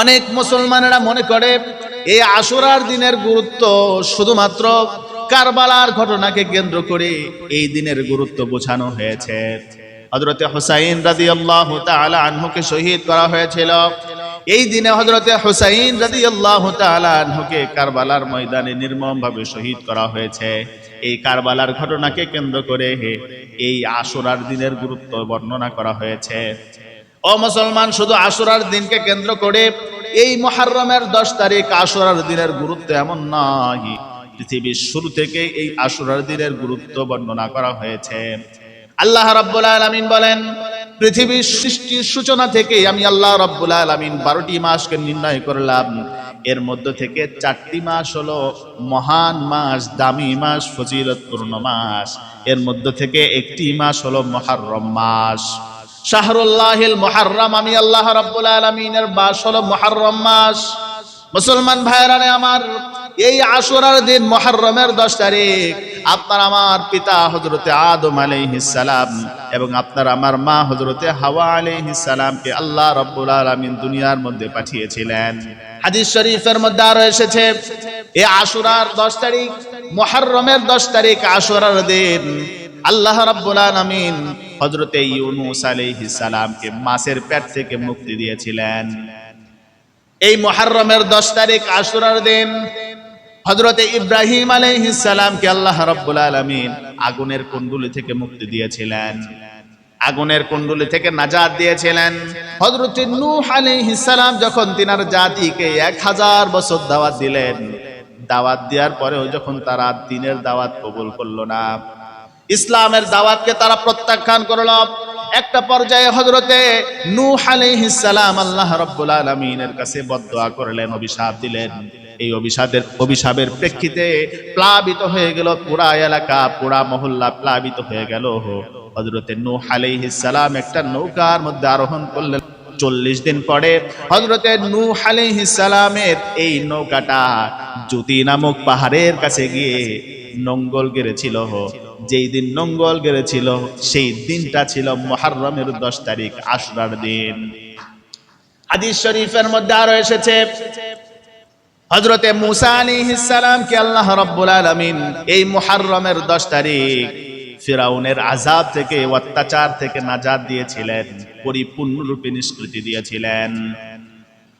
অনেক মুসলমানেরা মনে করে, এই আশুরার দিনের গুরুত্ব শুধুমাত্র কারবালার ঘটনাকে কেন্দ্র করে এই দিনের গুরুত্ব বোঝানো হয়েছে। হজরতে হোসাইন রাদি আল্লাহ আনহুকে শহীদ করা হয়েছিল। এই দিনে হজরতে হোসাইন রাদি আল্লাহ আনহুকে কারবালার ময়দানে নির্মমভাবে শহীদ করা হয়েছে। এই কারবালার ঘটনাকে কেন্দ্র করে এই আশুরার দিনের গুরুত্ব বর্ণনা করা হয়েছে। ও মুসলমান, শুধু আশুরার দিনকে কেন্দ্র করে এই মহারমের দশ তারিখ আশুরার দিনের গুরুত্ব এমন নয়। পৃথিবীর শুরু থেকে এই আশুরার দিনের গুরুত্ব বর্ণনা করা হয়েছে। আল্লাহ রাব্বুল আলামিন বলেন, পৃথিবীর সৃষ্টির সূচনা থেকে আমি আল্লাহ রাব্বুল আলামিন বারোটি মাসকে নির্ণয় করলাম। এর মধ্য থেকে চারটি মাস হলো মহান মাস, দামি মাস, ফজিলতপূর্ণ মাস। এর মধ্য থেকে একটি মাস হলো মহারম মাস। শাহরুল্লাহিল মুহাররম, আমি আল্লাহ রাব্বুল আলামিনের বাস হলো মুহাররম মাস। মুসলমান ভাইরা রে আমার, এই আশুরার দিন মুহররমের 10 তারিখ। আপনার আমার পিতা হযরতে আদম সালাম এবং আপনার আমার মা হযরতে হাওয়া আলাইহিস সালামকে আল্লাহ রাব্বুল আলামিন দুনিয়ার মধ্যে পাঠিয়েছিলেন। হাদিস শরীফের মধ্যে আরও এসেছে, এই আশুরার 10 তারিখ, মুহররমের 10 তারিখ আশুরার দিন। আল্লাহ রাব্বুল আলামিন হযরতে ইউনূস আলাইহিস সালামকে মাছের পেট থেকে মুক্তি দিয়েছিলেন। এই মুহররমের 10 তারিখ আশুরার দিন হযরতে ইব্রাহিম আলাইহিস সালামকে আল্লাহ রাব্বুল আলামিন আগুনের কুণ্ডুলি থেকে মুক্তি দিয়েছিলেন। আগুনের কুণ্ডুলি থেকে নাজাত দিয়েছিলেন। হযরতে নূহ আলাইহিস সালাম যখন তিনার জাতিকে 1000 বছর দাওয়াত দিলেন, দাওয়াত দেওয়ার পরেও যখন তারা দিনের দাওয়াত কবুল করল না ইসলামের দাওয়াতকে তারা প্রত্যাখ্যান করল। একটা পর্যায়ে হজরতে নূহ আলাইহিস আল্লাহ রাব্বুল আলামিনের কাছে বদদোয়া করলেন, অভিশাপ দিলেন। এই অভিশাপের অভিশাপের প্রেক্ষিতে প্লাবিত হয়ে গেল পুরা এলাকা, পুরা মহল্লা প্লাবিত হয়ে গেল। হজরতে নূহ আলাইহিস সালাম একটা নৌকার মধ্যে আরোহণ করলেন। চল্লিশ দিন পরে হজরতে নূহ আলাইহিস সালামের এই নৌকাটা জ্যোতি নামক পাহাড়ের কাছে গিয়ে নঙ্গল গেড়েছিল। যেই দিন নঙ্গল গেড়েছিল সেই দিনটা ছিল মহারমের দশ তারিখ, আশুরার দিন। হাদিস শরীফের মধ্যে আরও এসেছে হজরতে মুসা আলাইহিস সালামকে আল্লাহ রাব্বুল আলামিন এই মুহররমের 10 তারিখ ফিরাউনের আযাব থেকে, অত্যাচার থেকে নাজাদ দিয়েছিলেন, পরিপূর্ণরূপে নিষ্কৃতি দিয়েছিলেন।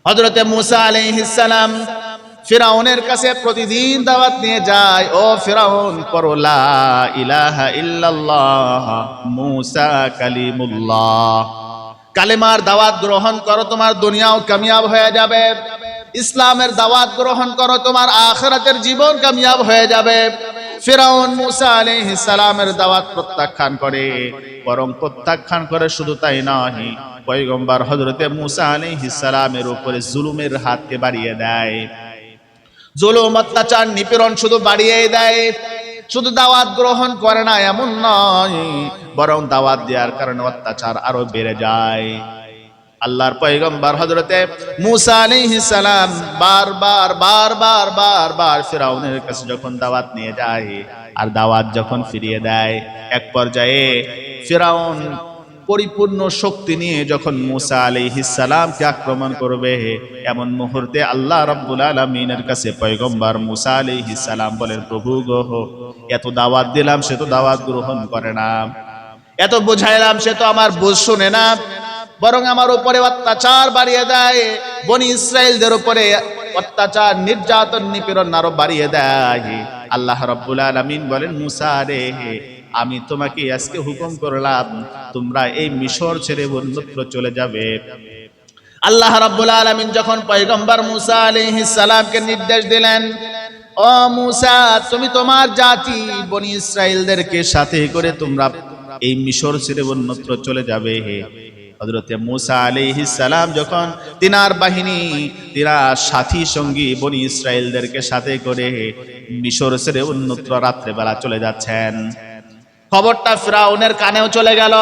হজরতে মুসা সালাম ফিরাউনের কাছে প্রতিদিন দাওয়াত নিয়ে যায়, ও ফিরাউন করো লা ইলাহা ইল্লাল্লাহ, মুসা কালিমুল্লাহ। কালেমার দাওয়াত গ্রহণ করো, তোমার দুনিয়াও কামিয়াব হয়ে যাবে। ইসলামের দাওয়াত গ্রহণ করো, তোমার আখরাতের জীবন কামিয়াব হয়ে যাবে। ফিরাউন মুসা আলাইহিস সালামের দাওয়াত প্রত্যাখ্যান করে, বরং প্রত্যাখ্যান করে শুধু তাই নয় পয়গম্বর হযরতে মুসা আলাইহিস সালামের উপরে জুলুমের হাতকে বাড়িয়ে দেয়। জুলুম, অত্যাচার, নিপীড়ন শুধু বাড়িয়ে দেয়। শুধু দাওয়াত গ্রহণ করে না, এমন নয়, বরং দাওয়াত দেওয়ার কারণে অত্যাচার আরও বেড়ে যায়। আল্লাহর পয়গম্বর হযরতে মুসা সালাম বারবার বারবার বারবার ফিরাউনের কাছে যখন দাওয়াত নিয়ে যায়, আর দাওয়াত যখন ফিরিয়ে দেয়, এক পর্যায়ে ফিরাউন পরিপূর্ণ শক্তি নিয়ে যখন মুসা আলাইহিস সালামকে আক্রমণ করবে, এমন মুহূর্তে আল্লাহ রাব্বুল আলামিনের কাছে পয়গম্বর মুসা আলাইহিস সালাম বলেন, প্রভু গো, এত দাওয়াত দিলাম, সে তো দাওয়াত গ্রহণ করে না। এত বোঝাইলাম, সে তো আমার বুঝ শুনে না। বরং আমার উপরে অত্যাচার বাড়িয়ে দেয়, বনি ইসরায়েলদের উপরে অত্যাচার, নির্যাতন, নিপীড়ন আরও বাড়িয়ে দেয়। আল্লাহ রাব্বুল আলামিন বলেন, মুসা রে আমি তোমাকে আজকে হুকুম করলাম, তোমরা এই মিশর ছেড়ে অন্যত্র চলে যাবে। আল্লাহ রাব্বুল আলামিন যখন পয়গম্বর মুসা আলাইহিস সালামকে নির্দেশ দিলেন, ও মুসা, তুমি তোমার জাতি বনি ইসরায়েলদেরকে সাথে করে তোমরা এই মিশর ছেড়ে অন্যত্র চলে যাবে। হজরতে মুসা আলাইহিস সালাম যখন তিনার বাহিনী, তিনার সাথী সঙ্গী বনি ইসরায়েলদেরকে সাথে করে মিশর ছেড়ে অন্যত্র রাত্রেবেলা চলে যাচ্ছেন খবরটা ফিরাউনের কানেও চলে গেল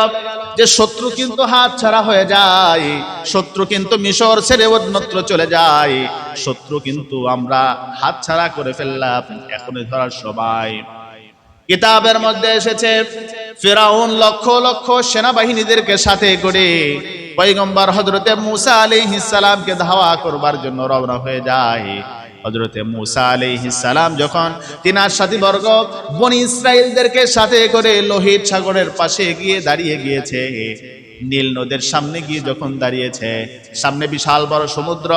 যে শত্রু কিন্তু হাত ছাড়া হয়ে যায়, শত্রু কিন্তু মিশর ছেড়ে অন্যত্র চলে যায়, শত্রু কিন্তু আমরা হাত ছাড়া করে ফেললাম, এখনই ধরার সময়। কিতাবের মধ্যে এসেছে, ফেরাউন লক্ষ লক্ষ সেনাবাহিনীদেরকে সাথে করে পৈগম্বর হজরতে মুসা আলাইহিস সালামকে ধাওয়া করবার জন্য রওনা হয়ে যায়। হজরতে মুসা সালাম যখন তিনার সাথীবর্গ বনি ইসরায়েলদেরকে সাথে করে লোহিত সাগরের পাশে গিয়ে দাঁড়িয়ে গিয়েছে, নীল নদের সামনে গিয়ে যখন দাঁড়িয়েছে, সামনে বিশাল বড় সমুদ্র,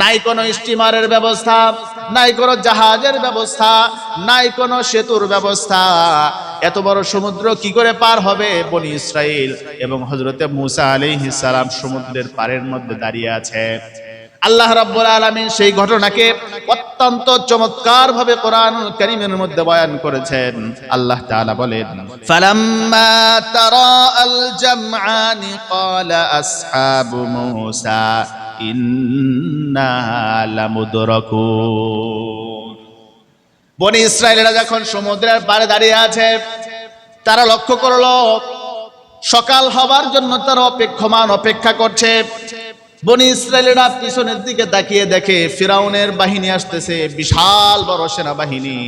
নাই কোনো স্টিমারের ব্যবস্থা, নাই কোনো জাহাজের ব্যবস্থা, নাই কোনো সেতুর ব্যবস্থা। এত বড় সমুদ্র কি করে পার হবে বনি ইসরায়েল এবং হজরতে মুসা আলাইহিস সালাম সমুদ্রের পারের মধ্যে দাঁড়িয়ে আছে। আল্লাহ রাব্বুল আলামিন সেই ঘটনাকে অত্যন্ত চমৎকার ভাবে কোরআনুল কারীমের মধ্যে বয়ান করেছেন। আল্লাহ তাআলা বলেন, ফালাম্মা তারা আল জামআন ক্বালা আসহাবু মূসা, ইন্না লামুদরাকুন। বনি ইসরায়েলেরা যখন সমুদ্রের পাড়ে দাঁড়িয়ে আছে, তারা লক্ষ্য করল, সকাল হবার জন্য তারা অপেক্ষমান, অপেক্ষা করছে। বনি ইসরায়েলেরা পিছনের দিকে তাকিয়ে দেখে ফিরাউনের বাহিনী আসতেছে, বিশাল বড় সেনাবাহিনী।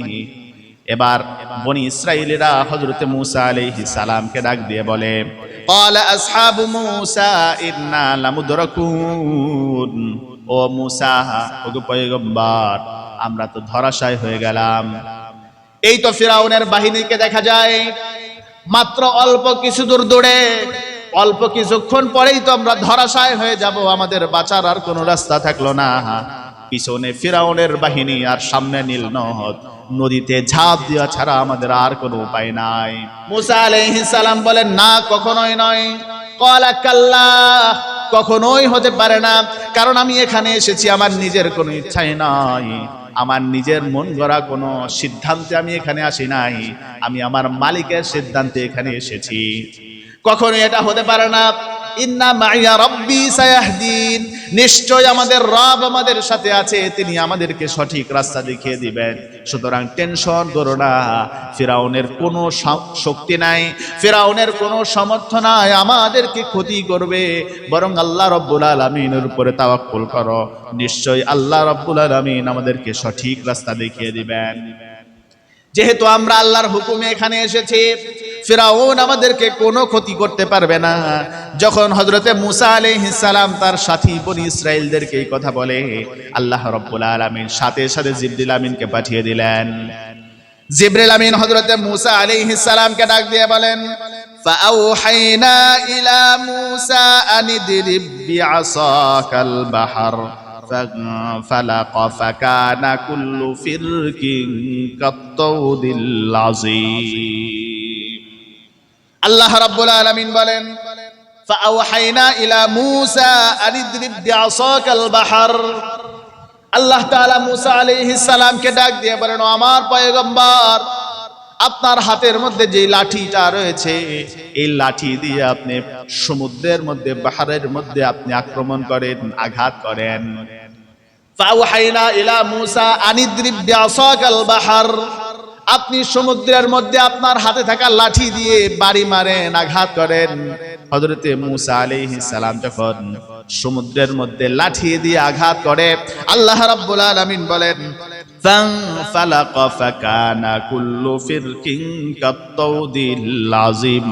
এবার বনি ইসরায়েলেরা হজরতে মুসা আলাইহিস সালামকে ডাক দিয়ে বলে, ক্বালা আসহাবু মুসা ইন্না লামুদরাকুন। ও মুসা, ওগো পয়গম্বর, আমরা তো ধরাশায় হয়ে গেলাম। এই তো ফিরাউনের বাহিনীকে দেখা যায়, মাত্র অল্প কিছু দূর দূরে অল্প কিছুক্ষণ পরেই তো আমরা ধরাশায় হয়ে যাব। আমাদের বাঁচার আর কোনো রাস্তা থাকল না। পিছনে ফিরাউনের বাহিনী আর সামনে নীল নহদ নদীতে ঝাঁপ দেওয়া ছাড়া আমাদের আর কোনো উপায় নাই। মুসা আলাইহিস সালাম বলেন, না, কখনোই নয়। কলা কাল্লা, কখনোই হতে পারে না। কারণ আমি এখানে এসেছি, আমার নিজের কোনো ইচ্ছাই নয় আমার নিজের মন গড়া কোনো সিদ্ধান্তে আমি এখানে আসি নাই। আমি আমার মালিকের সিদ্ধান্তে এখানে এসেছি। কখনো এটা হতে পারে না। ইন্না মাইয়া রব্বি সায়াহদিন। নিশ্চয় আমাদের রব আমাদের সাথে আছে, তিনি আমাদেরকে সঠিক রাস্তা দেখিয়ে দিবেন। সুতরাং টেনশন করো না। ফিরাউনের কোনো শক্তি নাই, ফিরাউনের কোনো সমর্থ নাই, আমাদেরকে ক্ষতি করবে। বরং আল্লাহ রব্বুল আলমিনের উপরে তাওয়াক্কুল করো। নিশ্চয় আল্লাহ রব্বুল আলমিন আমাদেরকে সঠিক রাস্তা দেখিয়ে দিবেন। যেহেতু আমরা আল্লাহর হুকুমে এখানে এসেছি ফিরাউন আমাদেরকে কোনো ক্ষতি করতে পারবে না যখন হজরতে মুসা আলাইহিস সালাম তার সাথী বনি ইসরায়েলদেরকে এই কথা বলে আল্লাহ রব্বুল আলামিন সাথে সাথে জিবরিল আমিনকে পাঠিয়ে দিলেন জিবরিল আমিন হজরতে মুসা আলাইহিস সালামকে ডাক দিয়ে বলেন فأوحينا إلى موسى أن اضرب بعصاك البحر فانفلق فكان كل فرق كالطود العظيم আল্লাহ রাব্বুল আলামিন বলেন فأوحينا إلى موسى أن اضرب بعصاك البحر আল্লাহ তাআলা মুসা আলাইহিস সালামকে ডাক দিয়ে বলেন ও আমার পয়গম্বর আপনার হাতের মধ্যে যে লাঠিটা রয়েছে, এই লাঠি দিয়ে আপনি সমুদ্রের মধ্যে, পাহাড়ের মধ্যে আপনি আক্রমণ করেন, আঘাত করেন। বাহার। আপনি সমুদ্রের মধ্যে আপনার হাতে থাকা লাঠি দিয়ে বাড়ি মারেন, আঘাত করেন। হযরতে মুসা আলাইহিস সালাম যখন সমুদ্রের মধ্যে লাঠি দিয়ে আঘাত করে, আল্লাহ রাব্বুল আলামিন বলেন فانفلق فكان كل فرق كالطود العظيم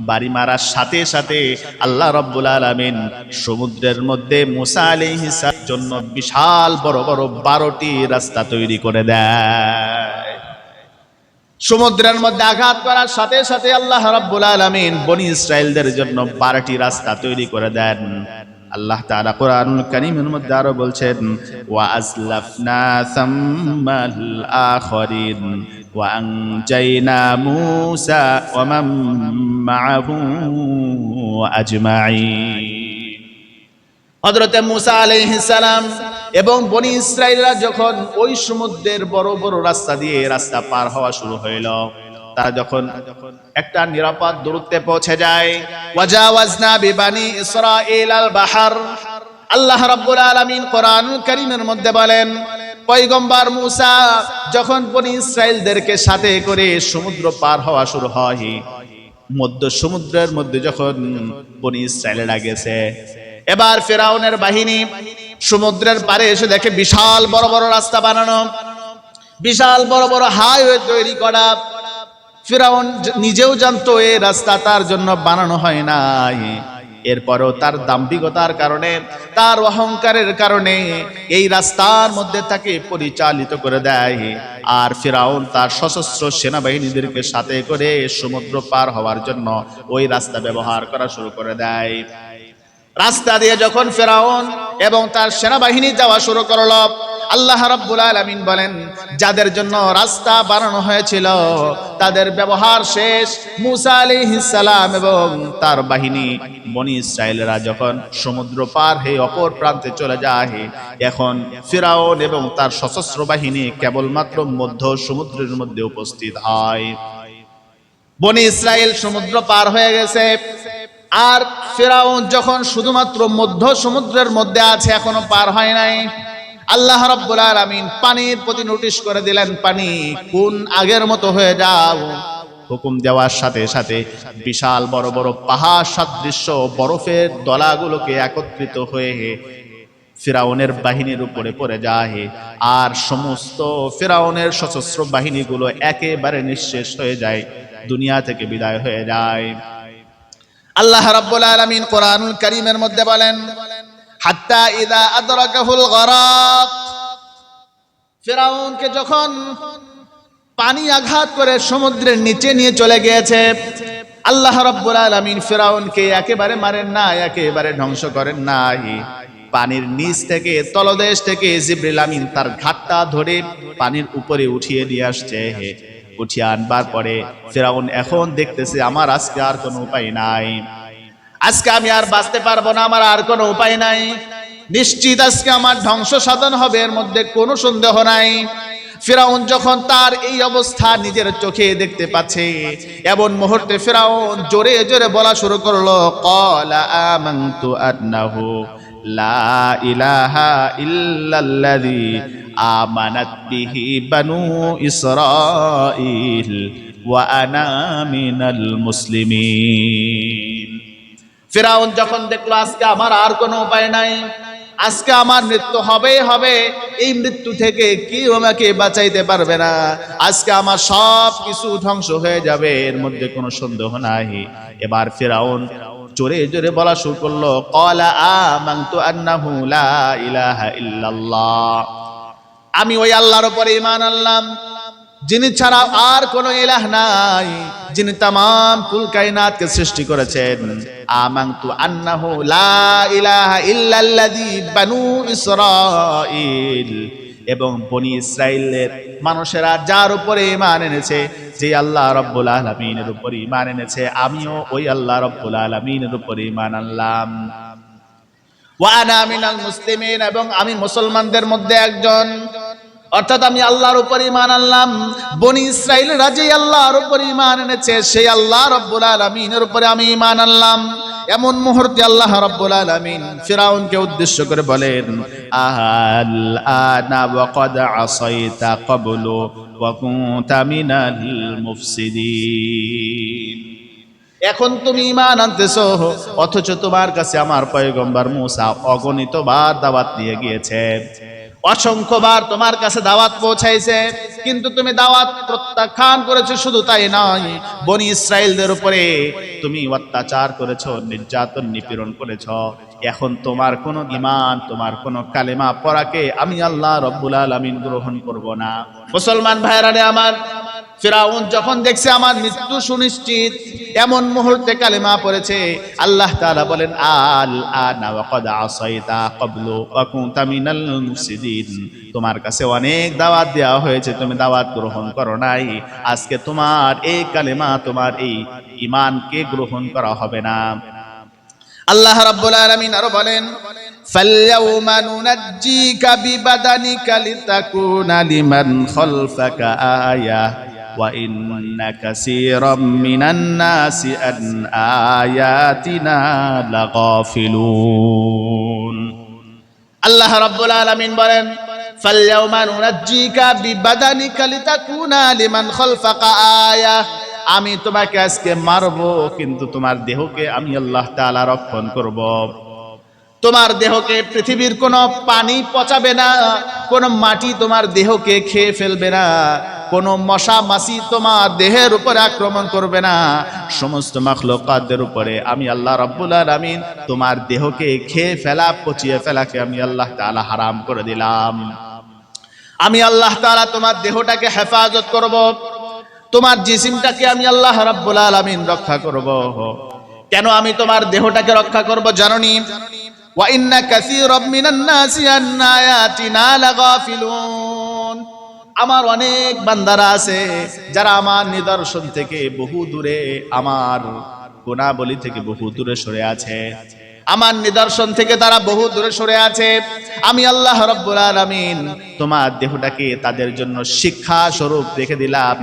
বাড়ি মারার সাথে সাথে আল্লাহ রব্বুল আলামিন সমুদ্রের মধ্যে মুসা আলাইহিস সালামের জন্য বিশাল বড় বড় বারোটি রাস্তা তৈরি করে দেয় সমুদ্রের মধ্যে আঘাত করার সাথে সাথে আল্লাহ রাব্বুল আলামিন বনি ইসরায়েলদের জন্য বারোটি রাস্তা তৈরি করে দেন আল্লাহ তাআলা কোরআনুল কারীমের মধ্যে আরও বলছেন, ওয়া আজলাফনা সাম্মাল আখরিন, ওয়া আনজাইনা মূসা, ওয়া মান মাআহু আজমাইন হযরতে মুসা আলাইহিস সালাম এবং বনি ইসরাইলরা যখন ওই সমুদ্রের বড় বড় রাস্তা দিয়ে রাস্তা পার হওয়া শুরু হইল তারা যখন একটা নিরাপদ দূরত্বে পৌঁছে যায়। আল্লাহ মধ্যে বলেন মুসা যখন বনি ইসরায়েলদেরকে সাথে করে সমুদ্র পার হওয়া শুরু হয়, মধ্য সমুদ্রের মধ্যে যখন বনি ইসরায়েলেরা গেছে, এবার ফেরাউনের বাহিনী সমুদ্রের পারে এসে দেখে বিশাল বড় বড় রাস্তা বানানো, বিশাল বড় বড় হাইওয়ে তৈরি করা ফেরাউন নিজেও জানতো এ রাস্তা তার জন্য বানানো হয় নাই। এরপরও তার দাম্ভিকতার কারণে, তার অহংকারের কারণে এই রাস্তার মধ্যে তাকে পরিচালিত করে দেয়। আর ফেরাউন তার সশস্ত্র সেনাবাহিনীদেরকে সাথে করে সমুদ্র পার হওয়ার জন্য ওই রাস্তা ব্যবহার করা শুরু করে দেয়। রাস্তা দিয়ে যখন ফেরাউন এবং তার সেনাবাহিনী যাওয়া শুরু করল, আল্লাহ রাব্বুল আলামিন বলেন, যাদের জন্য রাস্তা বানানো হয়েছিল, তাদের ব্যবহার শেষ। মুসা সালাম এবং তার বাহিনী বনি ইসরায়েলরা যখন সমুদ্র পার হয়ে অপর প্রান্তে চলে যায়, এখন ফিরাউন এবং তার সশস্ত্র বাহিনী কেবলমাত্র মধ্য সমুদ্রের মধ্যে উপস্থিত হয়। বনি ইসরায়েল সমুদ্র পার হয়ে গেছে। আর ফেরাউন যখন শুধুমাত্র মধ্য সমুদ্রের মধ্যে আছে, এখনও পার হয় নাই। আল্লাহ রাব্বুল আলামিন পানির প্রতি নোটিশ করে দিলেন, পানি কোন আগের মতো হয়ে যাও। হুকুম দেওয়ার সাথে সাথে বিশাল বড় বড় পাহাড় সাদৃশ্য বরফের দলাগুলোকে একত্রিত হয়ে ফেরাউনের বাহিনীর উপরে পড়ে যায়। আর সমস্ত ফেরাউনের সশস্ত্র বাহিনীগুলো একেবারে নিঃশেষ হয়ে যায়, দুনিয়া থেকে বিদায় হয়ে যায়। আল্লাহ রাব্বুল আলামিন কোরআনুল কারীমের মধ্যে বলেন, হাত্তা ইদা আদরাকাহুল গরাক। ফেরাউনকে যখন পানি আঘাত করে সমুদ্রের নিচে নিয়ে চলে গিয়েছে, আল্লাহ রাব্বুল আলামিন ফেরাউনকে একেবারে মারেন না একেবারে ধ্বংস করেন নাই। পানির নিচ থেকে, তলদেশ থেকে জিব্রিল আমিন তার ঘাটটা ধরে পানির উপরে উঠিয়ে নিয়ে আসছে। উঠিয়ে আনবার পরে ফেরাউন এখন দেখতেছে, আমার আজকে আর কোনো উপায় নাই। আজকে আমি আর বাঁচতে পারব না, আমার আর কোনো উপায় নাই। নিশ্চিত আজকে আমার ধ্বংস সাধন হবে, এর মধ্যে কোনো সন্দেহ নাই। ফেরাউন যখন তার এই অবস্থা নিজের চোখে দেখতে পাচ্ছে, এমন মুহূর্তে ফেরাউন জোরে জোরে বলা শুরু করল, কলা আমান্তু আন্নাহু। লা ইলাহা ফেরাউন যখন দেখল, আজকে আমার আর কোনো উপায় নাই, আজকে আমার মৃত্যু হবেই হবে, এই মৃত্যু থেকে কেউ আমাকে বাঁচাইতে পারবে না। আজকে আমার সব কিছু ধ্বংস হয়ে যাবে, এর মধ্যে কোনো সন্দেহ নাই। এবার ফেরাউন জোরে জোরে বলা শুরু করল, কলা আমান্তু আন্নাহু লা ইলাহা ইল্লাল্লাহ। আমি ওই আল্লাহর উপরে ইমান আনলাম। যিনি ছাড়া আর কোনো ইলাহ নাই, যিনি তাম কুল কায়নাতকে সৃষ্টি করেছেন। আমান্তু আন্নাহু লা ইলাহা ইল্লাল্লাযী বানু ইসরাঈল। এবং বনি ইসরাইলের মানুষেরা যার উপরে ইমান এনেছে, যে আল্লাহ রব্বুল আলামিনের উপর ইমান এনেছে, আমিও ওই আল্লাহ রব্বুল আলামিনের উপরে ঈমান আনলাম। ওয়ানা মিনাল মুসলিমিন, এবং আমি মুসলমানদের মধ্যে একজন। অর্থাৎ আমি আল্লাহর উপর ইমান আনলাম। বনি ইসরাইল রাজে আল্লাহর উপর ইমান এনেছে, সেই আল্লাহ রব্বুল আলামিনের উপরে আমি ইমান আনলাম। এমন মুহূর্তে আল্লাহ রব্বুল আলামিন ফিরাউনকে উদ্দেশ্য করে বলেন আল আনা ওয়াকাদ আসাইতা ক্বাবলু ওয়া কুনতা মিনাল মুফসিদিন? এখন তুমি ইমান আনতেছো, অথচ তোমার কাছে আমার পয়গম্বর মুসা অগণিত বার দাওয়াত নিয়ে গিয়েছে। অসংখ্যবার তোমার কাছে দাওয়াত পৌঁছাইছে, কিন্তু তুমি দাওয়াত প্রত্যাখ্যান করেছ শুধু তাই নয়, বনি ইসরায়েলদের উপরে তুমি অত্যাচার করেছ, নির্যাতন নিপীড়ন করেছ। এখন তোমার কোনো ইমান তোমার কোনো কালেমা পড়াকে আমি আল্লাহ রব্বুল আলমিন গ্রহণ করব না। মুসলমান ভাইরারে আমার ফেরাউন যখন দেখছে আমার মৃত্যু সুনিশ্চিত এমন মুহূর্তে কালেমা পড়েছে আল্লাহ তাআলা বলেন আল আনা ওয়া ক্বাদ আসাইতা ক্বাবলু ওয়া কুনতা মিনাল মুফসিদিন তোমার কাছে অনেক দাওয়াত দেওয়া হয়েছে তুমি দাওয়াত গ্রহণ করো নাই আজকে তোমার এই কালেমা তোমার এই ঈমানকে গ্রহণ করা হবে না আল্লাহ রাব্বুল আলামিন আরো বলেন فاليوم ننجيك ببدنك لتكون لمن خلفك آية وإن كثيرا من الناس عن آياتنا لغافلون আল্লাহ রাব্বুল আলামিন বলেন ফালয়াউমা নুনাজ্জিকা বিবাদানিকা লিতাকুনা লিমান খালফাকা আয়া আমি তোমাকে আজকে মারবো কিন্তু তোমার দেহকে আমি আল্লাহ তাআলা রক্ষণ করব তোমার দেহকে পৃথিবীর কোনো পানি পচাবে না কোনো মাটি তোমার দেহকে খেয়ে ফেলবে না কোনো মশা মাসি তোমার দেহের উপরে আক্রমণ করবে না। সমস্ত মাখলুকাতদের উপরে আমি আল্লাহ রাব্বুল আলামিন তোমার দেহকে খেয়ে ফেলা, পচিয়ে ফেলাকে আমি আল্লাহ তাআলা হারাম করে দিলাম। আমি আল্লাহ তাআলা তোমার দেহটাকে হেফাজত করব। তোমার জিসিমটাকে আমি আল্লাহ রাব্বুল আলামিন রক্ষা করব। কেন আমি তোমার দেহটাকে রক্ষা করব জাননি? ওয়া ইন্না কাসীরাম মিনান নাসি আন লাগাফিলুন। আমার অনেক বান্দারা আছে, যারা আমার নিদর্শন থেকে বহু দূরে, আমার গুণাবলী থেকে বহু দূরে সরে আছে। আমার নিদর্শন থেকে তারা বহু দূরে সরে আছে। আমি আল্লাহ রব্বুল আলামিন তোমার দেহটাকে তাদের জন্য শিক্ষা স্বরূপ রেখে দিলাম,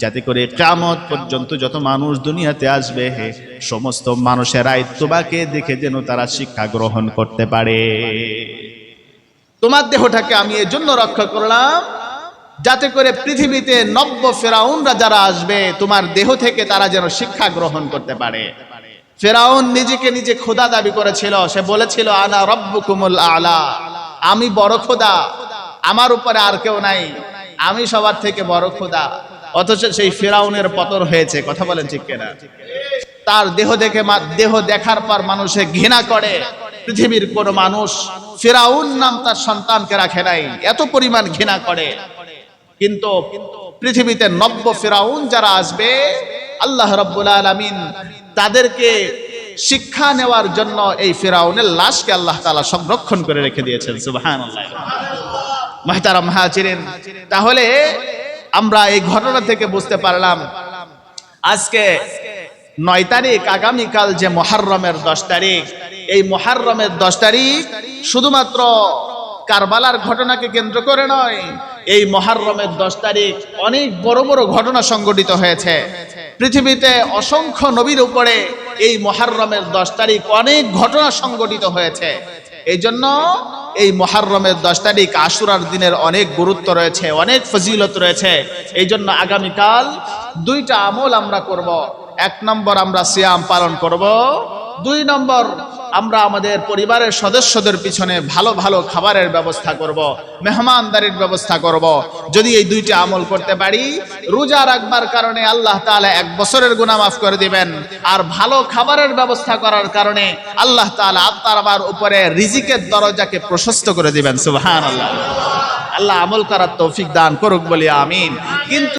যাতে করে কিয়ামত পর্যন্ত যত মানুষ দুনিয়াতে আসবে, সমস্ত মানুষেরাই তোমাকে দেখে যেন তারা শিক্ষা গ্রহণ করতে পারে। তোমার দেহটাকে আমি এর জন্য রক্ষা করলাম যাতে করে পৃথিবীতে নব্য ফেরাউনরা যারা আসবে, তোমার দেহ থেকে তারা যেন শিক্ষা গ্রহণ করতে পারে। ফেরাউন নিজেকে নিজে খোদা দাবি করেছিল। সে বলেছিল, আনা রব্বুকুমুল আলা। আমি বড় খোদা। আমার উপরে আর কেউ নাই। আমি সবার থেকে বড় খোদা। অথচ সেই ফেরাউনের পতন হয়েছে। কথা বলেন ঠিক কেনা? তার দেহ দেখে দেহ দেখার পর মানুষে ঘৃণা করে। পৃথিবীর কোন মানুষ ফেরাউন নাম তার সন্তানকে রাখে নাই। এত পরিমাণ ঘৃণা করে। কিন্তু পৃথিবীতে নব্য ফেরাউন যারা আসবে, আল্লাহ রব্বুল আলামিন তাদেরকে শিক্ষা নেওয়ার জন্য এই ফেরাউনের লাশকে আল্লাহ তালা সংরক্ষণ করে রেখে দিয়েছেন মাহতারা মাহাচিরেন তাহলে আমরা এই ঘটনা থেকে বুঝতে পারলাম, আজকে নয় তারিখ, আগামীকাল যে মহারমের দশ তারিখ, এই মহারমের দশ তারিখ শুধুমাত্র কারবালার ঘটনাকে কেন্দ্র করে নয় এই মহারমের দশ তারিখ অনেক বড় বড় ঘটনা সংঘটিত হয়েছে। পৃথিবীতে অসংখ্য নবীর উপরে এই মহারমের দশ তারিখ অনেক ঘটনা সংঘটিত হয়েছে। এই জন্য এই মহারমের দশ তারিখ আশুরার দিনের অনেক গুরুত্ব রয়েছে, অনেক ফজিলত রয়েছে। এই জন্য আগামীকাল দুইটা আমল আমরা করব। এক নম্বর আমরা সিয়াম পালন করব, দুই নম্বর আমরা আমাদের পরিবারের সদস্যদের পিছনে ভালো ভালো খাবারের ব্যবস্থা করব, মেহমানদারির ব্যবস্থা করব। যদি এই দুইটি আমল করতে পারি, রোজা রাখবার কারণে আল্লাহ তাআলা এক বছরের গুনাহ মাফ করে দিবেন। আর ভালো খাবারের ব্যবস্থা করার কারণে আল্লাহ তাআলা আপনার আমার উপরে রিজিকের দরজাকে প্রশস্ত করে দিবেন। সুবহানাল্লাহ। আল্লাহ আমল করার তৌফিক দান করুক বলি, আমিন। কিন্তু